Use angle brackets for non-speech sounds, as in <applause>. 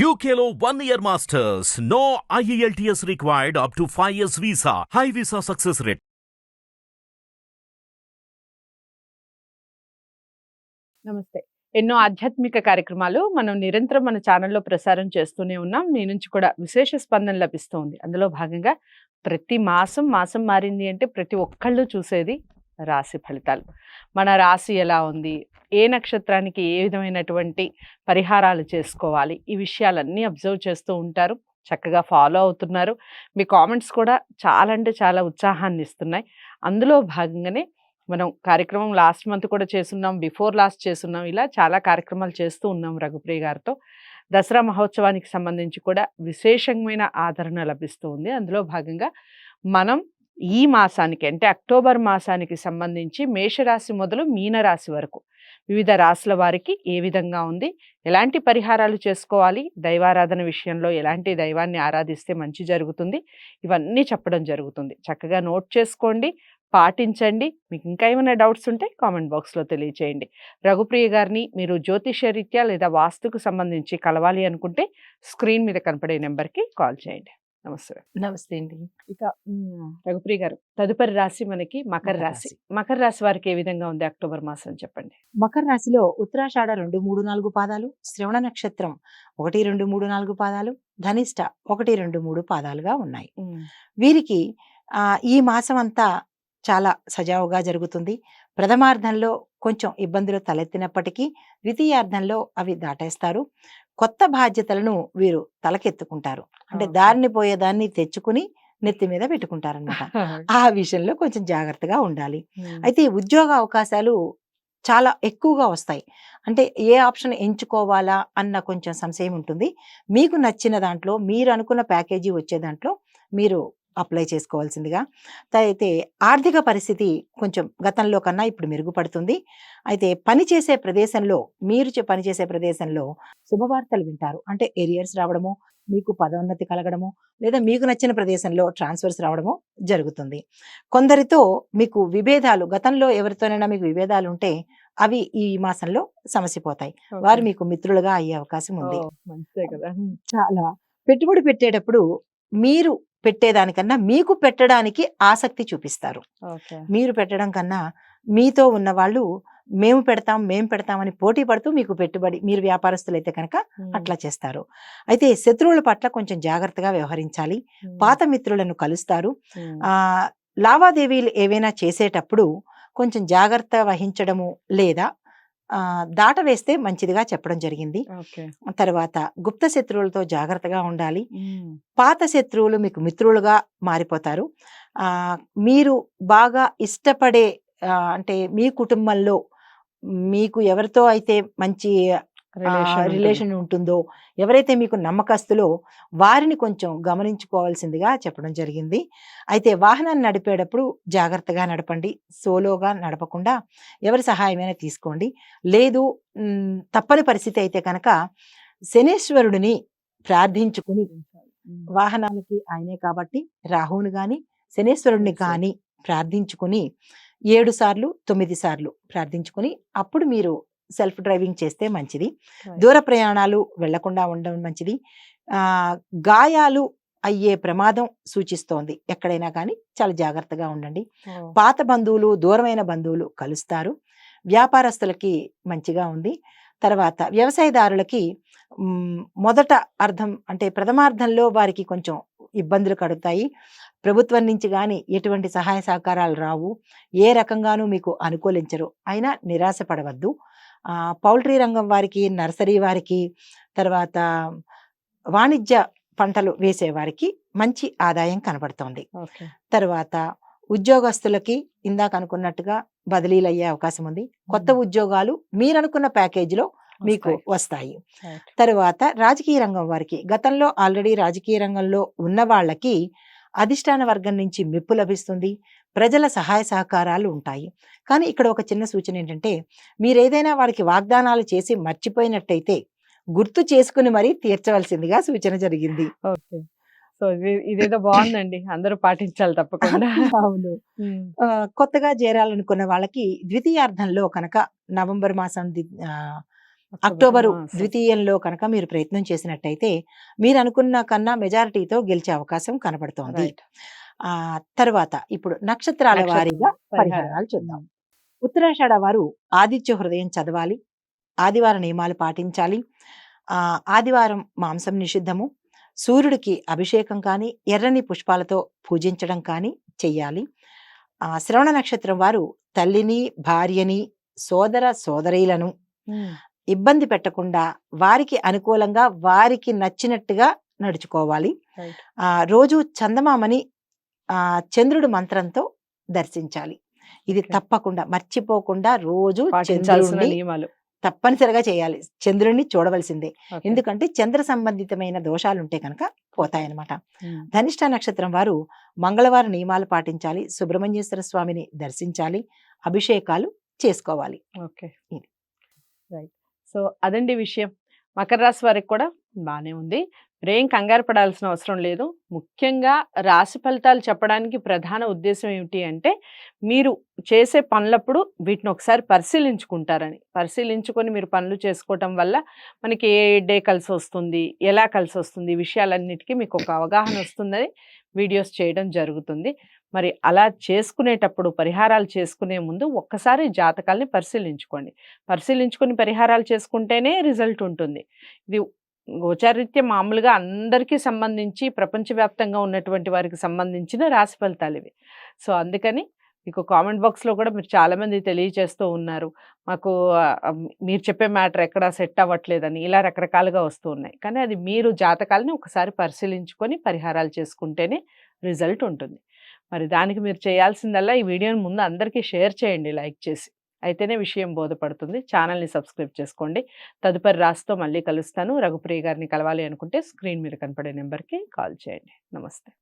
యూకేలో one year masters no IELTS required up to five years visa high visa success rate నమస్తే. ఎన్నో ఆధ్యాత్మిక కార్యక్రమాలు మనం నిరంతరం మన ఛానల్లో ప్రసారం చేస్తూనే ఉన్నాం. మీ నుంచి కూడా విశేష స్పందన లభిస్తుంది. అందులో భాగంగా ప్రతి మాసం మాసం మారింది అంటే ప్రతి ఒక్కళ్ళు చూసేది రాశి ఫలితాలు. మన రాశి ఎలా ఉంది? ఏ నక్షత్రానికి ఏ విధమైనటువంటి పరిహారాలు చేసుకోవాలి? ఈ విషయాలన్నీ అబ్జర్వ్ చేస్తూ ఉంటారు. చక్కగా ఫాలో అవుతున్నారు. మీ కామెంట్స్ కూడా చాలా అంటే చాలా ఉత్సాహాన్ని ఇస్తున్నాయి. అందులో భాగంగానే మనం కార్యక్రమం లాస్ట్ మంత్ కూడా చేస్తున్నాం. బిఫోర్ లాస్ట్ చేస్తున్నాం. ఇలా చాలా కార్యక్రమాలు చేస్తూ ఉన్నాం రఘుప్రియ గారితో. దసరా మహోత్సవానికి సంబంధించి కూడా విశేషమైన ఆదరణ లభిస్తూ ఉంది. అందులో భాగంగా మనం ఈ మాసానికి అంటే అక్టోబర్ మాసానికి సంబంధించి మేషరాశి మొదలు మీనరాశి వరకు. వివిధ రాశుల వారికి ఏ విధంగా ఉంది? ఎలాంటి పరిహారాలు చేసుకోవాలి? దైవారాధన విషయంలో ఎలాంటి దైవాన్ని ఆరాధిస్తే మంచి జరుగుతుంది? ఇవన్నీ చెప్పడం జరుగుతుంది. చక్కగా నోట్ చేసుకోండి పాటించండి. మీకు ఇంకా ఏమైనా డౌట్స్ ఉంటే కామెంట్ బాక్స్లో తెలియచేయండి. రఘుప్రియ గారిని మీరు జ్యోతిష రీత్యా లేదా వాస్తుకు సంబంధించి కలవాలి అనుకుంటే స్క్రీన్ మీద కనపడే నెంబర్కి కాల్ చేయండి. నమస్తే. నమస్తే అండి. ఇక రఘుప్రియ గారు తదుపరి రాశి మనకి మకర రాశి. రాశి. మకర రాశి వారికి ఏ విధంగా ఉంది అక్టోబర్ మాసం చెప్పండి? మకర రాశిలో ఉత్తరాషాఢ రెండు మూడు నాలుగు పాదాలు శ్రవణ నక్షత్రం ఒకటి రెండు మూడు నాలుగు పాదాలు ధనిష్ట ఒకటి రెండు మూడు పాదాలుగా ఉన్నాయి. వీరికి ఆ, ఈ మాసం అంతా చాలా సజావుగా జరుగుతుంది. ప్రథమార్థంలో కొంచెం ఇబ్బందులు తలెత్తినప్పటికీ ద్వితీయార్థంలో అవి దాటేస్తారు. కొత్త బాధ్యతలను వీరు తలకెత్తుకుంటారు. అంటే. దారిని పోయేదాన్ని తెచ్చుకుని నెత్తి మీద పెట్టుకుంటారన్నమాట. ఆ విషయంలో కొంచెం జాగ్రత్తగా ఉండాలి. అయితే ఉద్యోగ అవకాశాలు చాలా ఎక్కువగా వస్తాయి. అంటే ఏ ఆప్షన్ ఎంచుకోవాలా అన్న కొంచెం సంశయం ఉంటుంది. మీకు నచ్చిన దాంట్లో మీరు అనుకున్న ప్యాకేజీ వచ్చే దాంట్లో మీరు అప్లై చేసుకోవాల్సిందిగా. అయితే ఆర్థిక పరిస్థితి కొంచెం గతంలో కన్నా ఇప్పుడు మెరుగుపడుతుంది. అయితే పని చేసే ప్రదేశంలో మీరు పనిచేసే ప్రదేశంలో శుభవార్తలు వింటారు. అంటే ఎరియర్స్ రావడము మీకు పదోన్నతి కలగడము లేదా మీకు నచ్చిన ప్రదేశంలో ట్రాన్స్ఫర్స్ రావడము జరుగుతుంది. కొందరితో మీకు విభేదాలు గతంలో ఎవరితోనైనా మీకు విభేదాలు ఉంటే అవి ఈ మాసంలో సమసిపోతాయి వారు మీకు మిత్రులుగా అయ్యే అవకాశం ఉంది. చాలా పెట్టుబడి పెట్టేటప్పుడు మీరు పెట్టేదానికన్నా మీకు పెట్టడానికి ఆసక్తి చూపిస్తారు. మీరు పెట్టడం కన్నా మీతో ఉన్న వాళ్ళు మేము పెడతాం మేము పెడతామని పోటీ పడుతూ మీకు పెట్టుబడి మీరు వ్యాపారస్తులైతే కనుక అట్లా చేస్తారు. అయితే శత్రువుల పట్ల కొంచెం జాగ్రత్తగా వ్యవహరించాలి. పాత మిత్రులను కలుస్తారు. ఆ లావాదేవీలు ఏవైనా చేసేటప్పుడు కొంచెం జాగ్రత్త వహించడము లేదా ఆ దాట వేస్తే మంచిదిగా చెప్పడం జరిగింది. తర్వాత గుప్త శత్రువులతో జాగ్రత్తగా ఉండాలి. పాత శత్రువులు మీకు మిత్రులుగా మారిపోతారు. ఆ మీరు బాగా ఇష్టపడే అంటే మీ కుటుంబంలో మీకు ఎవరితో అయితే మంచి రిలేషన్ ఉంటుందో. ఎవరైతే మీకు నమ్మకస్తులో వారిని కొంచెం గమనించుకోవాల్సిందిగా చెప్పడం జరిగింది. అయితే వాహనాన్ని నడిపేటప్పుడు జాగ్రత్తగా నడపండి సోలోగా నడపకుండా ఎవరి సహాయమైనా తీసుకోండి. లేదు తప్పని పరిస్థితి అయితే కనుక శనేశ్వరుడిని ప్రార్థించుకుని వాహనాలకి ఆయనే కాబట్టి రాహువుని గాని శనేశ్వరుడిని. గాని ప్రార్థించుకుని ఏడు సార్లు తొమ్మిది సార్లు ప్రార్థించుకుని అప్పుడు మీరు సెల్ఫ్ డ్రైవింగ్ చేస్తే మంచిది. దూర ప్రయాణాలు వెళ్ళకుండా ఉండడం మంచిది. గాయాలు అయ్యే ప్రమాదం సూచిస్తోంది. ఎక్కడైనా కానీ చాలా జాగ్రత్తగా ఉండండి. పాత బంధువులు దూరమైన బంధువులు కలుస్తారు. వ్యాపారస్తులకి మంచిగా ఉంది. తర్వాత వ్యవసాయదారులకి మొదట అర్థం అంటే ప్రథమార్థంలో వారికి కొంచెం ఇబ్బందులు కడుగుతాయి ప్రభుత్వం నుంచి కానీ ఎటువంటి సహాయ సహకారాలు రావు. ఏ రకంగానూ మీకు అనుకూలించరు. అయినా నిరాశ పడవద్దు పౌల్ట్రీ రంగం వారికి నర్సరీ వారికి తర్వాత వాణిజ్య పంటలు వేసే వారికి మంచి ఆదాయం కనబడుతోంది. తర్వాత ఉద్యోగస్తులకి ఇందాక అనుకున్నట్టుగా బదిలీలు అయ్యే అవకాశం ఉంది. కొత్త ఉద్యోగాలు మీరు అనుకున్న ప్యాకేజీలో మీకు వస్తాయి. తరువాత రాజకీయ రంగం వారికి గతంలో ఆల్రెడీ రాజకీయ రంగంలో ఉన్న వాళ్ళకి అధిష్టాన వర్గం నుంచి మెప్పు లభిస్తుంది. ప్రజల సహాయ సహకారాలు ఉంటాయి. కానీ ఇక్కడ ఒక చిన్న సూచన ఏంటంటే మీరు ఏదైనా వారికి వాగ్దానాలు చేసి మర్చిపోయినట్టయితే గుర్తు చేసుకుని మరీ తీర్చవలసిందిగా సూచన జరిగింది. ఓకే. సో ఇది ఇదేదో బాగుందండి. అందరూ పాటించాలి తప్పకుండా. <laughs> అవును. కొత్తగా చేరాలనుకున్న వాళ్ళకి ద్వితీయార్థంలో కనుక నవంబర్ మాసం అక్టోబరు. ద్వితీయంలో కనుక మీరు ప్రయత్నం చేసినట్టయితే మీరు అనుకున్న కన్నా మెజారిటీతో గెలిచే అవకాశం కనబడుతోంది. ఆ తర్వాత ఇప్పుడు నక్షత్రాల నక్షత్రం, వారీగా పరిహారాలు. చూద్దాం. ఉత్తరాషాఢ వారు ఆదిత్య హృదయం చదవాలి. ఆదివారం నియమాలు పాటించాలి. ఆ ఆదివారం మాంసం నిషిద్ధము. సూర్యుడికి అభిషేకం కానీ ఎర్రని పుష్పాలతో పూజించడం కానీ చెయ్యాలి. ఆ శ్రవణ నక్షత్రం వారు తల్లిని భార్యని సోదర సోదరీలను ఇబ్బంది పెట్టకుండా వారికి అనుకూలంగా వారికి నచ్చినట్టుగా నడుచుకోవాలి. ఆ రోజు చందమామని చంద్రుడి మంత్రంతో దర్శించాలి. ఇది. తప్పకుండా మర్చిపోకుండా రోజు నియమాలు. తప్పనిసరిగా చేయాలి. చంద్రుడిని చూడవలసిందే. ఎందుకంటే చంద్ర సంబంధితమైన దోషాలు ఉంటే కనుక పోతాయన్నమాట. ధనిష్ట నక్షత్రం వారు మంగళవారం నియమాలు పాటించాలి. సుబ్రహ్మణ్యేశ్వర స్వామిని దర్శించాలి. అభిషేకాలు చేసుకోవాలి. ఓకే. ఇది. రైట్. సో అదండి విషయం. మకర రాశి వారికి కూడా బాగానే ఉంది. మీరేం కంగారు పడాల్సిన అవసరం లేదు. ముఖ్యంగా రాశి ఫలితాలు చెప్పడానికి ప్రధాన ఉద్దేశం ఏమిటి అంటే మీరు చేసే పనులప్పుడు వీటిని ఒకసారి పరిశీలించుకుంటారని. పరిశీలించుకొని మీరు పనులు చేసుకోవటం వల్ల మనకి ఏ డే కలిసి వస్తుంది ఎలా కలిసి వస్తుంది విషయాలన్నిటికీ మీకు ఒక అవగాహన వస్తుందని వీడియోస్ చేయడం జరుగుతుంది. మరి అలా చేసుకునేటప్పుడు పరిహారాలు చేసుకునే ముందు ఒక్కసారి జాతకాల్ని పరిశీలించుకోండి. పరిశీలించుకొని పరిహారాలు చేసుకుంటేనే రిజల్ట్ ఉంటుంది. ఇది గోచారీత్య మామూలుగా అందరికీ సంబంధించి ప్రపంచవ్యాప్తంగా ఉన్నటువంటి వారికి సంబంధించిన రాశి ఫలితాలు ఇవి. సో అందుకని మీకు కామెంట్ బాక్స్లో కూడా మీరు చాలామంది తెలియజేస్తూ ఉన్నారు. మాకు మీరు చెప్పే మ్యాటర్ ఎక్కడ సెట్ అవ్వట్లేదని ఇలా రకరకాలుగా వస్తూ ఉన్నాయి. కానీ అది మీరు జాతకాలని ఒకసారి పరిశీలించుకొని పరిహారాలు చేసుకుంటేనే రిజల్ట్ ఉంటుంది. మరి దానికి మీరు చేయాల్సిందల్లా ఈ వీడియోని ముందు అందరికీ షేర్ చేయండి లైక్ చేసి. అయితేనే విషయం బోధపడుతుంది. ఛానల్ని సబ్స్క్రైబ్ చేసుకోండి. తదుపరి రాసుతో మళ్ళీ కలుస్తాను. రఘుప్రియ గారిని కలవాలి అనుకుంటే స్క్రీన్ మీద కనపడే నెంబర్కి కాల్ చేయండి. నమస్తే.